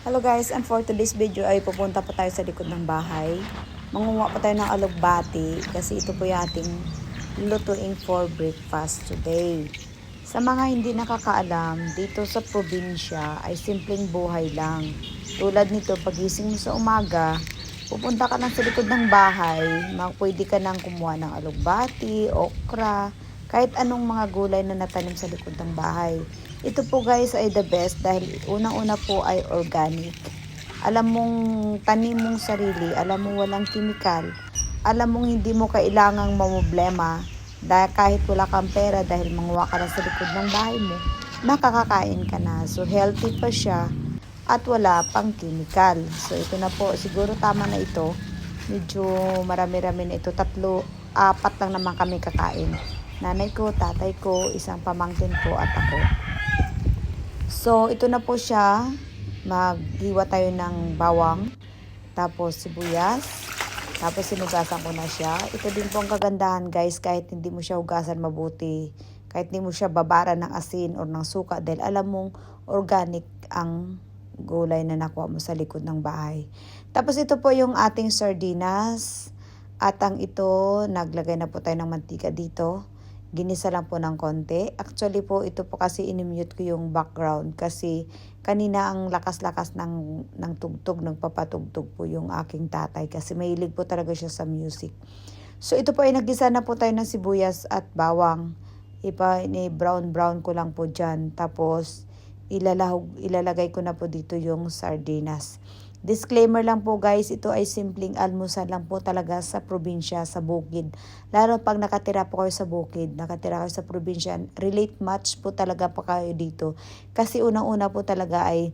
Hello guys, and for today's video ay pupunta pa tayo sa likod ng bahay. Mangunguha pa tayo ng alugbati kasi ito po yung ating lutuing for breakfast today. Sa mga hindi nakakaalam, dito sa probinsya ay simpleng buhay lang. Tulad nito, pagising mo sa umaga, pupunta ka lang sa likod ng bahay, pwede ka nang kumuha ng alugbati, okra, kahit anong mga gulay na natanim sa likod ng bahay. Ito po guys ay the best dahil unang-una po ay organic. Alam mong tanim mong sarili, alam mo walang kimikal, alam mong hindi mo kailangang mamblema dahil kahit wala kang pera dahil manguha ka lang sa likod ng bahay mo, nakakakain ka na. So healthy pa siya at wala pang kimikal. So ito na po, siguro tama na ito. Medyo marami-rami na ito. Tatlo, apat lang naman kami kakain. Nanay ko, tatay ko, isang pamangkin ko at ako. So, ito na po siya. Maghiwa tayo ng bawang, tapos sibuyas, tapos sinugasan ko na siya. Ito din po ang kagandahan guys, kahit hindi mo siya hugasan mabuti, kahit hindi mo siya babara ng asin or ng suka dahil alam mong organic ang gulay na nakuha mo sa likod ng bahay. Tapos ito po yung ating sardinas. At ang ito, naglagay na po tayo ng mantika dito. Ginisa lang po ng konti. Actually po, ito po kasi inimute ko yung background kasi kanina ang lakas-lakas ng, ng tugtog, nagpapatugtog po yung aking tatay kasi mahilig po talaga siya sa music. So ito po ay nagisa na po tayo ng sibuyas at bawang. Ipa, ni brown brown ko lang po dyan. Tapos ilalahog, ilalagay ko na po dito yung sardinas. Disclaimer lang po guys, ito ay simpleng almusal lang po talaga sa probinsya, sa bukid. Lalo pag nakatira po kayo sa bukid, nakatira kayo sa probinsya, relate much po talaga po kayo dito. Kasi unang-una po talaga ay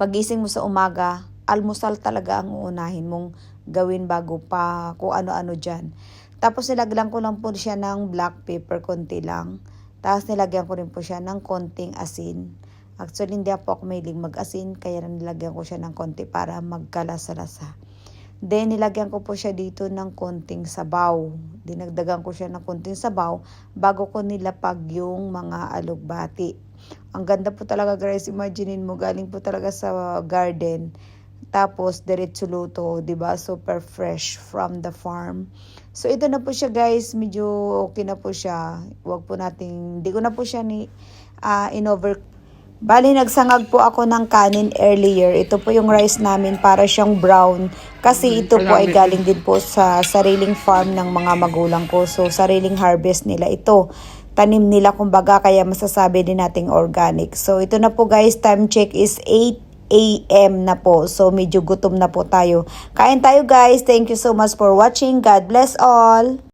pagising mo sa umaga, almusal talaga ang uunahin mong gawin bago pa kung ano-ano dyan. Tapos nilagyan ko lang po siya ng black pepper, konti lang. Tapos nilagyan ko rin po siya ng konting asin. Actually, hindi po ako mahilig mag-asin, kaya nilagyan ko siya ng konti para magkalasa-lasa. Then, nilagyan ko po siya dito ng konting sabaw. Dinagdagan ko siya ng konting sabaw bago ko nilapag yung mga alugbati. Ang ganda po talaga guys, imaginein mo, galing po talaga sa garden. Tapos, diretso luto, ba Super fresh from the farm. So, ito na po siya guys, medyo okay na po siya. Huwag po nating, hindi ko na po siya ni, ah, in-over Bali, nagsangag po ako ng kanin earlier. Ito po yung rice namin para siyang brown. Kasi ito po ay galing din po sa sariling farm ng mga magulang ko. So, sariling harvest nila ito. Tanim nila kumbaga kaya masasabi din nating organic. So, ito na po guys, time check is 8 a.m. na po. So, medyo gutom na po tayo. Kain tayo guys. Thank you so much for watching. God bless all.